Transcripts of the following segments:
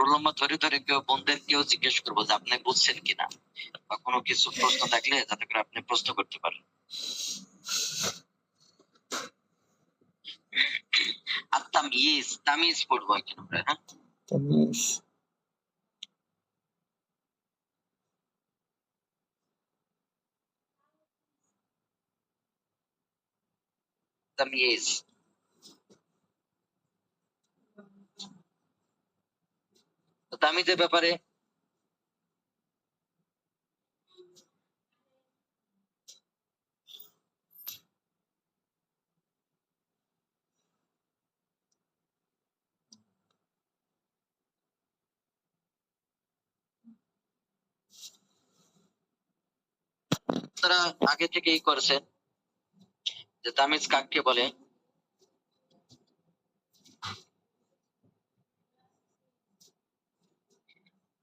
Roll number ধরে ধরে কেউ বোনদের কেউ জিজ্ঞেস করব যে আপনি বুঝছেন কিনা? বা কোনো কিছু প্রশ্ন থাকলে যাতে করে আপনি প্রশ্ন করতে পারেন। আর তামিজ তামিজ পড়ব এখানে আমরা হ্যাঁ? তামিজ। তামিজ। তামিজের ব্যাপারে? তারা আগে থেকেই করেছেন যে তামিজ কাকে বলে।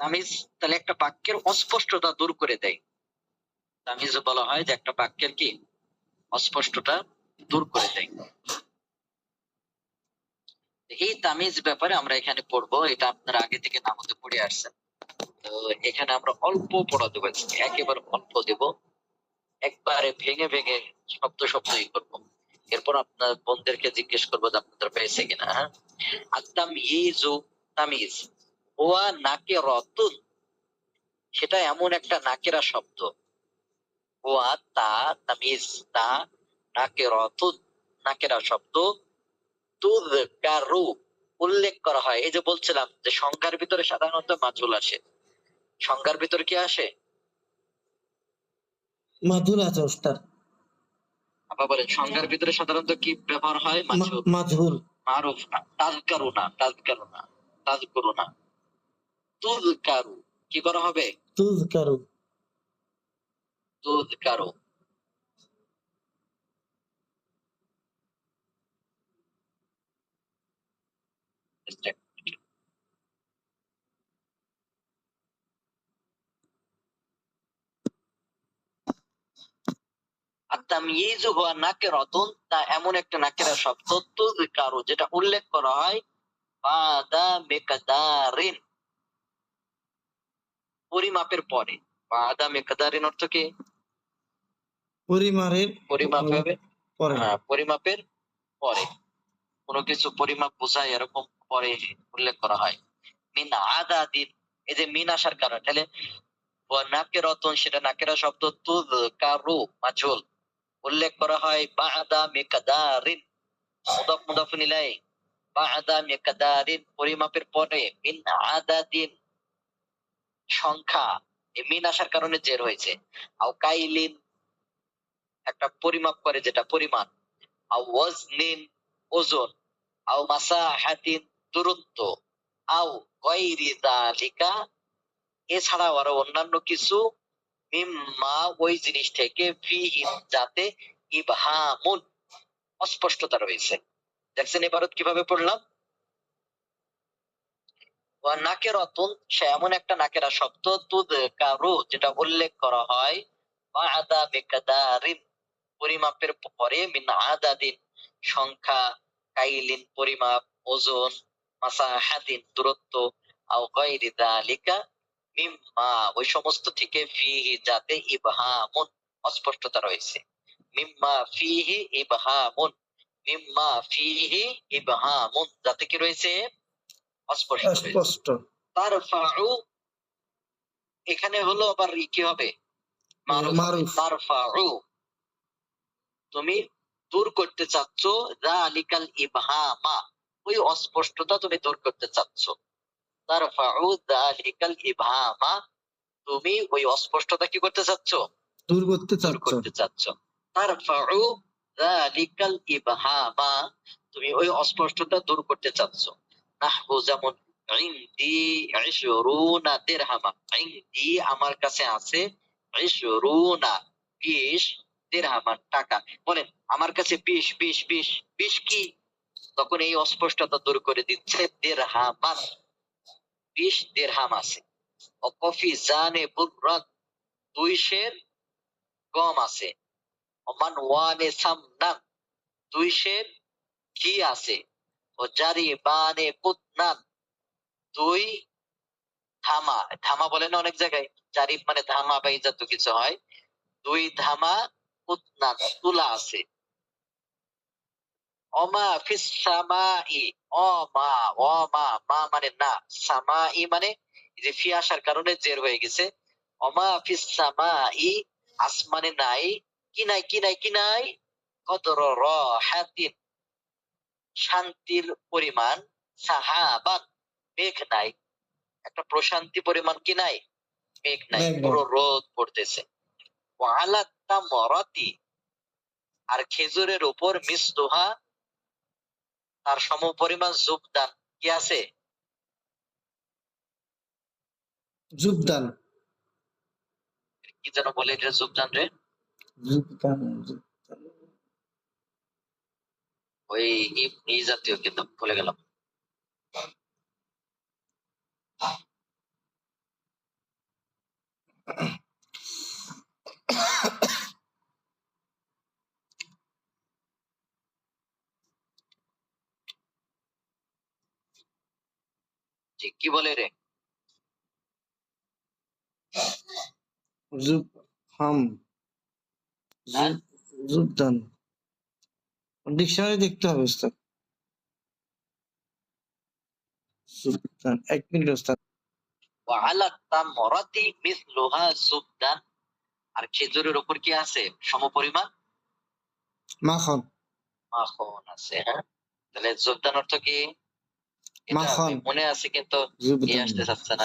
তামিজ তাহলে একটা বাক্যের অস্পষ্টতা দূর করে দেয়। তামিজ বলা হয় যে একটা বাক্যের কি? অস্পষ্টতা দূর করে দেয়। এই তামিজ ব্যাপারে আমরা এখানে পড়ব, এটা আপনারা আগে থেকে নামতে পড়ে আসছেন। তো এখানে আমরা অল্প পড়া দেবো, একেবারে অল্প দেব। একবারে ভেঙে ভেঙে শব্দ শব্দই করব। এরপর আপনার বোনদেরকে জিজ্ঞেস করব যে আপনাদের পেয়েছে কিনা হ্যাঁ? আর তামিজু তামিজ ওয়া নাকে রতুন। সেটা এমন একটা নাকেরা শব্দ। ওয়া তা তামিজ তা নাকে রতুন নাকেরা শব্দ। তুযকারু উল্লেখ করা হয়। এই যে বলছিলাম যে সংখ্যার ভিতরে সাধারণত মাঝুল আসে। সংখ্যার ভিতরে কি আসে? মাধুর আছে ওস্তাদ আবার বলেন সংখ্যার ভিতরে সাধারণত কি ব্যবহার হয়? মাঝুল মা- মারুফ না তাজকারু না তাজকারু না। তাজকুরু কি করা হবে? তাময়িজু হুয়া নাকিরাতুন তা এমন একটা নাকেরা শব্দ তুযকারু যেটা উল্লেখ করা হয় বাদা মিকদারিন পরিমাপের পরে বাদা মিকদারিন অর্থ কি? পরিমারের পরিমাপ হবে? পরে। হ্যাঁ পরিমাপের পরে। কোনো কিছু পরিমাপ বোঝায় এরকম পরে উল্লেখ করা হয়। মিন আদা দিন এই যে মিন আসার কারণ তাহলে সেটা নাকেরা শব্দ তুদ কারু মাঝুল। উল্লেখ করা হয় বাদা মেকাদারিন মুদাফ মুদাফ নিলাই বাদা মেকাদারিন পরিমাপের পরে। মিন আদা দিন সংখ্যা মিন আসার কারণে জের হয়েছে। একটা পরিমাপ করে যেটা পরিমাণ। ওয়াজনিন ওজন দূরত্ব এছাড়াও আরও অন্যান্য কিছু মিম্মা ওই জিনিস থেকে ফিহি যাতে ইবহামুন। অস্পষ্টতা রয়েছে। দেখছেন এবারত কীভাবে পড়লাম? নাকেরাতুন সে এমন একটা নাকেরা শব্দ তুদ কারু যেটা উল্লেখ করা হয়, বাদা মিকদারিন পরিমাপের পরে, মিন আদাদিন, সংখ্যা, কাইলিন, পরিমাপ, ওজন, মাসাহাদিন, দূরত্ব, আও গায়রি যালিকা মিম্মা, ওই সমস্ত থেকে ফিহি যাতে ইবহামুন, অস্পষ্টতা রয়েছে। মিম্মা ফিহি ইবহামুন, মিম্মা ফিহি ইবহামুন, যাতে কি রয়েছে? অস্পষ্ট স্পষ্ট তারফাউ এখানে হলো আবার কি হবে? মারুফ। তারফাউ তুমি দূর করতে চাচ্ছ ইবহামা ওই অস্পষ্টতা তুমি দূর করতে চাচ্ছ। তারফাউ যালিকাল ইবহামা তুমি ওই অস্পষ্টতা কি করতে চাচ্ছ? দূর করতে চাচ্ছ। করতে চাচ্ছ। তারফাউ যালিকাল ইবহামা তুমি ওই অস্পষ্টতা দূর করতে চাচ্ছ। নাহু যেমন, ইনদি ইশরুনা দিরহামা ইনদি আমার কাছে আছে ইশরুনা 20 দিরহামান টাকা বলেন, আমার কাছে 20 20 20 20 কি? তখন এই অস্পষ্টতা দূর করে দিচ্ছে, দিরহামান 20 দিরহাম আছে অকফি জানে বুররাত দুই শের গম আছে ওমান ওয়ানে সামনান দুই শের ঘি আছে জারি বানে কুতনান দুই ধামা। ধামা বলে না অনেক জায়গায়? মানে ধামা বা এই কিছু হয়। দুই ধামা তুলা আছে। অমা ফিস সামাই। অমা অমা, মা মানে না। সামাই মানে যে ফি আসার কারণে জের হয়ে গেছে। অমা ফিস সামাই, আসমানে নাই, কি নাই কি নাই কি নাই? কদর র হাতিন। শান্তির পরিমাণ সাহাবান মেঘ নাই। একটা প্রশান্তি পরিমাণ কি নাই? মেঘ নাই পুরো রোদ পড়তেছে। ওয়ালাত্তা মরাতি আর খেজুরের উপর মিসদুহা তার সম পরিমাণ যোগদান কি আছে? জুবদান। কি যেন বলে এটা যোগদান রে? জুবদান জুবদান। ওই এই জাতীয় কিন্তু ভুলে গেলাম। জি, কি বলে রে? জুব হাম হ্যাঁ? জুব- জুবদান ডিকশনারি দেখতে হবে ওস্তাদ। জুবদান এক মিনিট ওস্তাদ। ওয়ালাত্তা মরাতি মিসলুহা আর খেজুরের উপর কি আছে? সম পরিমাণ মাখন। মাখন আছে হ্যাঁ? তাহলে যোগদান অর্থ কি? মাখন। মনে আছে কিন্তু আসতে চাচ্ছে না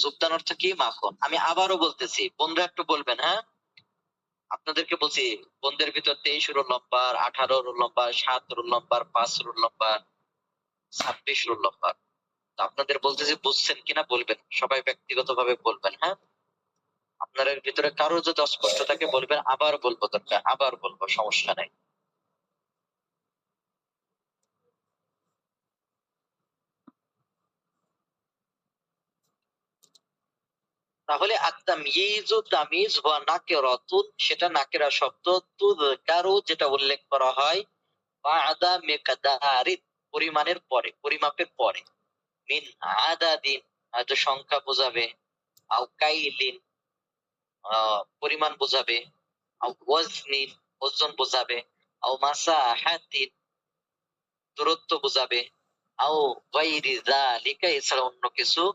জুবদুন অর্থ কি? মাখন। আমি আবারও বলতেছি, বন্ধুরা একটু বলবেন হ্যাঁ? আপনাদেরকে বলছি বন্ধের ভিতর তেইশ রোল নম্বর, আঠারো রোল নম্বর, সাত রোল নম্বর, পাঁচ রোল নম্বর, ছাব্বিশ রোল নম্বর। আপনাদের বলতেছি বুঝছেন কিনা বলবেন, সবাই ব্যক্তিগত ভাবে বলবেন হ্যাঁ? আপনাদের ভিতরে কারও যদি অস্পষ্ট থাকে বলবেন, আবার বলব দরকার, আবার বলব, সমস্যা নাই। তাহলে আত্মামিজু তামিজ বা নাকেরাতুন, সেটা নাকেরা শব্দ তুযকারু যেটা উল্লেখ করা হয় বাদা মিকদারিত পরিমাণের পরে, পরিমাপের পরে। মিন আদাদিন, হয়তো সংখ্যা বোঝাবে। আও কাইলিন পরিমাণ বোঝাবে। আও ওয়াজনিন, ওজন বোঝাবে। আও মাসাহাতিন, দূরত্ব বোঝাবে। আও গাইরি যালিকা, এছাড়া অন্য কিছু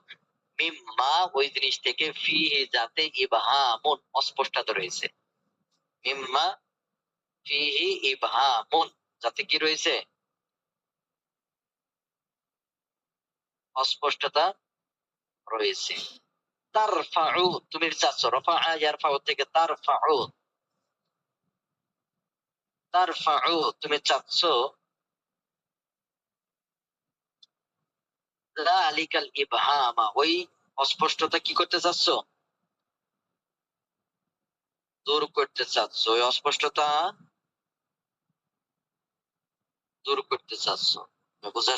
মিম্মা, ওই জিনিস থেকে ফিহে যাতে ইবহামুন, অস্পষ্টতা রয়েছে। মিম্মা, ফিহি ইবহামুন, যাতে কি রয়েছে? অস্পষ্টতা রয়েছে। তারফাউ, তুমি চাচ্ছ রফা ইয়ারফাউ থেকে তারফাউ। তারফাউ, তুমি চাচ্ছ আলিকাল ইবহামা। ওই অস্পষ্টতা কি করতে চাচ্ছ? দূর করতে চাচ্ছ। ওই অস্পষ্টতা দূর করতে চাচ্ছ। বুঝে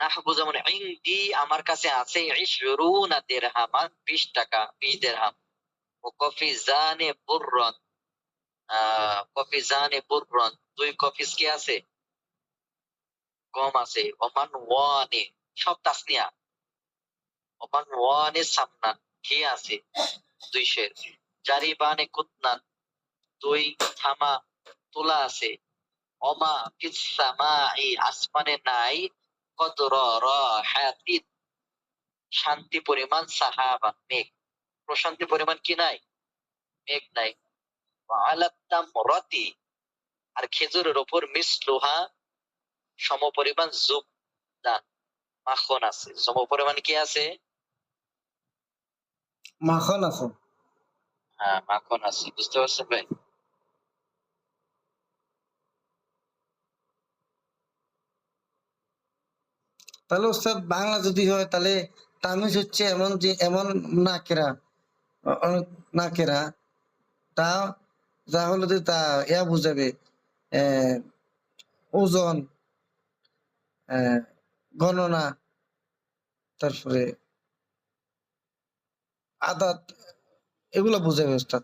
নাহবু যেমন ইনদি আমার কাছে আছে ইশরুনা দিরহামান 20 টাকা 20 দিরহাম। ও বুররান। আহ কফিজানে বুররান। দুই কফিস কি আছে? কম আছে। ওমান ওয়ানে, সব তাসনিয়া। ওমান ওয়ানে সামনান, কি আছে? দুই শের। কুতনান, দুই থামা তোলা আছে। অমা ফিস আসমানে নাই শান্তি পরিমাণ সাহাবা মেঘ। প্রশান্তি পরিমাণ কি নাই? মেঘ নাই। রতি আর খেজুরের উপর মিসলুহা সম পরিমাণ জুব দান। মাখন আছে। সম পরিমাণ কি আছে? মাখন আছে। হ্যাঁ মাখন আছে। বুঝতে পারছেন ভাই? তাহলে ওস্তাদ বাংলা যদি হয়, তাহলে তামিজ হচ্ছে এমন যে, এমন নাকেরা নাকেরা, তা যা তাহলে যে তা ইয়া বুঝাবে ওজন গণনা, তারপরে আদাত, এগুলা বুঝাবে ওস্তাদ।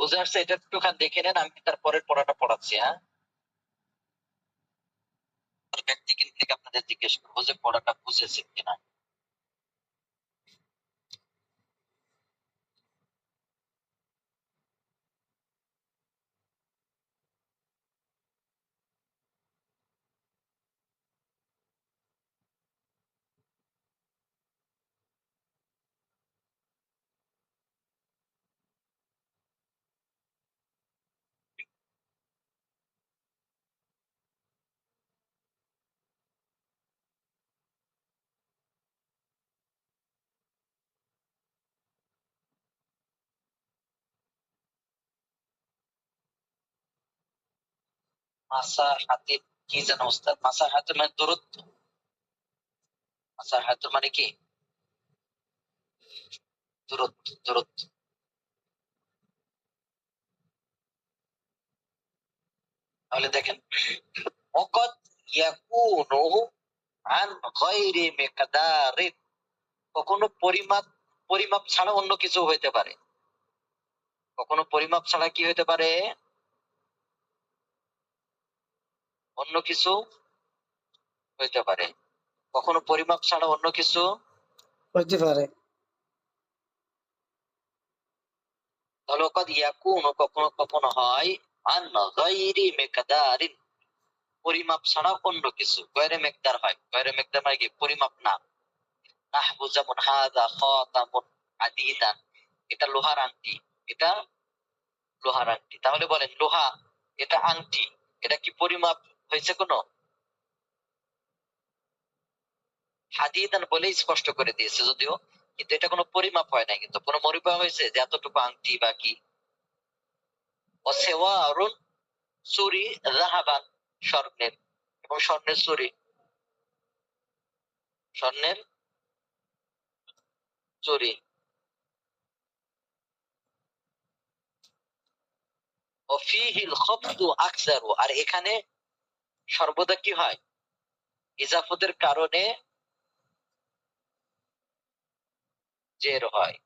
বুঝে আসছে এটা একটুখান দেখে নেন, আমি তারপরের পড়াটা পড়াচ্ছি হ্যাঁ? ব্যক্তি কিন্তু আপনাদের জিজ্ঞেস করব যে পড়াটা বুঝেছেন কিনা। মাসা হাতে কি জানো ওস্তাদ মাসা হাতে মানে দূরত্ব মাসা হাতে মানে কি? দূরত্ব দূরত্ব তাহলে দেখেন আন গায়রি মিকদারিন। কখনো পরিমাপ পরিমাপ ছাড়া অন্য কিছু হইতে পারে। কখনো পরিমাপ ছাড়া কি হইতে পারে? অন্য কিছু হইতে পারে। কখনো পরিমাপ ছাড়া অন্য কিছু হইতে পারে। তাহলে কদ ইয়াকুন কখনো কখনো হয় আন গায়রি মিকদারিন। পরিমাপ ছাড়া অন্য কিছু গয়রে মেকদার হয়। গয়রে মেকদার মানে কি? পরিমাপ না। নাহবু যেমন হাদা খাতামুন আদিদান। এটা লোহার আংটি। এটা লোহার আংটি। তাহলে বলেন লোহা এটা আংটি। এটা কি পরিমাপ? হয়েছে কোনো? হাদিদান বলেই স্পষ্ট করে দিয়েছে যদিও, কিন্তু এটা কোনো পরিমাপ হয় না কিন্তু কোনো পরিমাপ হয়েছে যে এতটুকু আংটি বা কি? অসেওয়ারুন চুরি রাহাবান স্বর্ণের, এবং স্বর্ণের চুরি স্বর্ণের চুরি আর এখানে সর্বদা কি হয়? ইজাফতের কারণে জের হয়।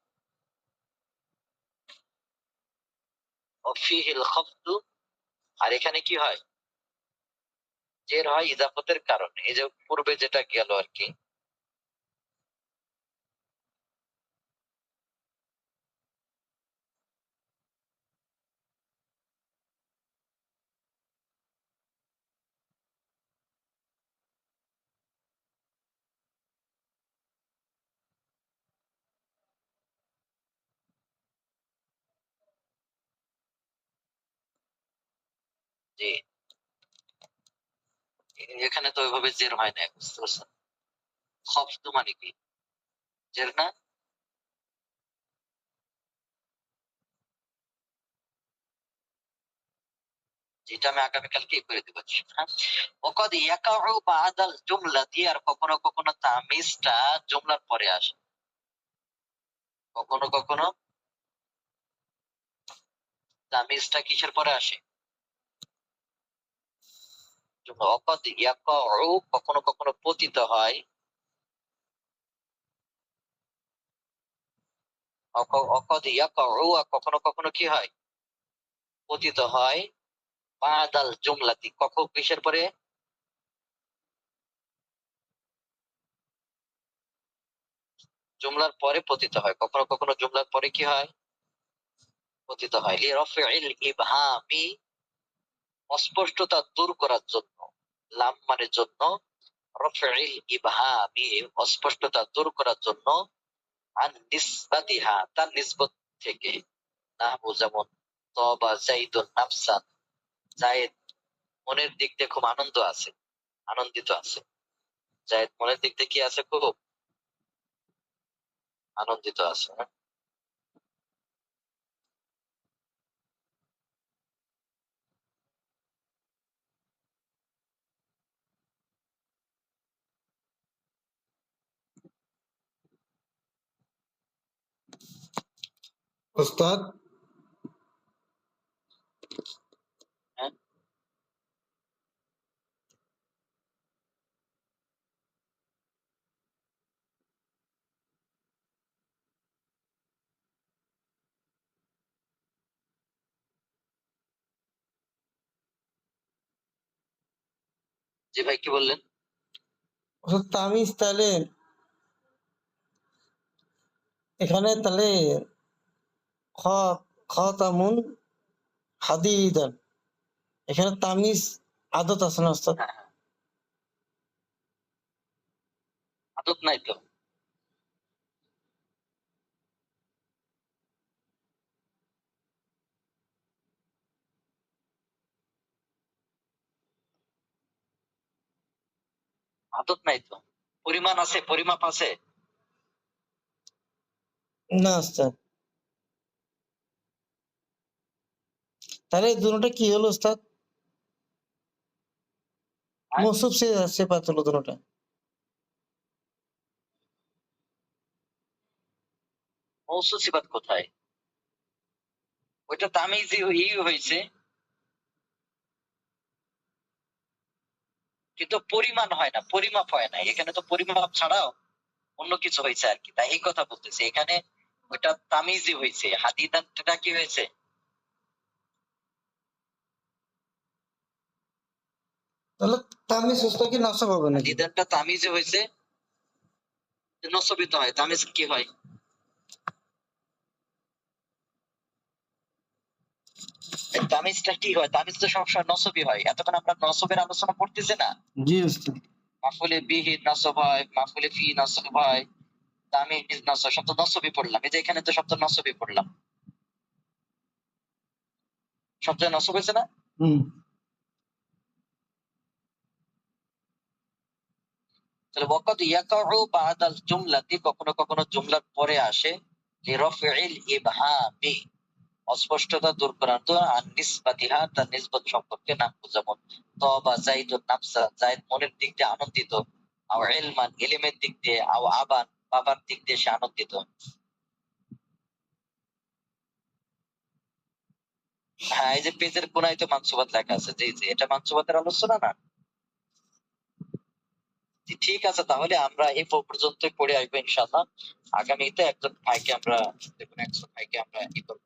অফিহিল খবতু আর এখানে কি হয়? জের হয় ইজাফতের কারণে। এই যে পূর্বে যেটা গেল আর কি যে এখানে তো ওইভাবে জের হয় না বুঝতে পারছেন? খফত মানে কি? জের না? যেটা আমি আগামীকালকে করে দেবো হ্যাঁ? ওকদ ইয়াকাউ বাদাল জুমলাতি আর কখনো কখনো তামিজটা জুমলার পরে আসে। কখনো কখনো তামিজটা কিসের পরে আসে? জুমলা কখনো কখনো পতিত হয়। অকদ কখনো কখনো কি হয়? পতিত হয়। বাদাল জুমলাতি কখন কিসের পরে? জুমলার পরে পতিত হয়। কখনো কখনো জুমলার পরে কি হয়? পতিত হয়। লি লিরাফিল ইবহামি অস্পষ্টতা দূর করার জন্য লাম মানে জন্য অস্পষ্টতা দূর করার জন্য তার নিসবত থেকে। যেমন তবা নাফসান জায়েদ মনের দিক দিয়ে খুব আনন্দ আছে, আনন্দিত আছে। জায়েদ মনের দিক দিয়ে কি আছে? খুব আনন্দিত আছে হ্যাঁ? ওস্তাদ হ্যাঁ? জি ভাই কি বললেন ওস্তাদ তামিজ তাহলে এখানে তাহলে খ খ তামুন হাদিদান। এখানে তামিজ আদত আছে না ওস্তাদ? হ্যাঁ হ্যাঁ। আদত নাই তো। আদত নাই তো। পরিমাণ আছে পরিমাপ আছে? না ওস্তাদ। তাহলে দুটোটা কি হলো ওস্তাদ? মৌসুফ সে সেপাত হলো দুটোটা। মৌসুম সিবাত কোথায়? ওইটা তামিজি ই হয়েছে। কিন্তু পরিমাণ হয় না পরিমাপ হয় না। এখানে তো পরিমাপ ছাড়াও অন্য কিছু হয়েছে আর কি। তাই এই কথা বলতেছে। এখানে ওইটা তামিজি হয়েছে হাদিদানটা কি হয়েছে? তাহলে তামিজ ওস্তাদ কি নষ্ট হবে নাকি? হাদিদানটা তামিজি হয়েছে নসবিত হয় তামিজ কি হয়? তামিজটা কি হয়? তামিজ তো সবসময় নসবি হয়। এতক্ষণ আমরা নসবের আলোচনা করতেছি না? জি ওস্তাদ মাফুলে বিহি নসব হয় মাফুলে ফি নসব হয় তামিজ নসব শব্দ নসবি পড়লাম। এই যে এখানে তো শব্দ নসবি পড়লাম। শব্দ নসব হয়েছে না? হম। তাহলে ওয়াকাদ ইয়াকাউ বাদাল জুমলাতি, কখনো কখনো জুমলার পরে আসে লিরাফিল ইবহামি, অস্পষ্টতা দূর করার তো নিসবাতিহা, তার নিসবত সম্পর্কে নাম যেমন তবা জাইদুন নাফসা জাইদ মনের দিক দিয়ে আনন্দিত, আও ইলমান, ইলমের দিক দিয়ে, আও আবান, বাবার দিক দিয়ে সে আনন্দিত। হ্যাঁ এই যে পেজের কোনায় তো মানসুবাত লেখা আছে, জি জি, এটা মানসুবাতের আলোচনা না? ঠিক আছে, তাহলে আমরা এই পর্যন্ত পড়ে আসব ইনশাল্লাহ আগামীতে একজন ভাইকে আমরা একজন ভাইকে আমরা ই করব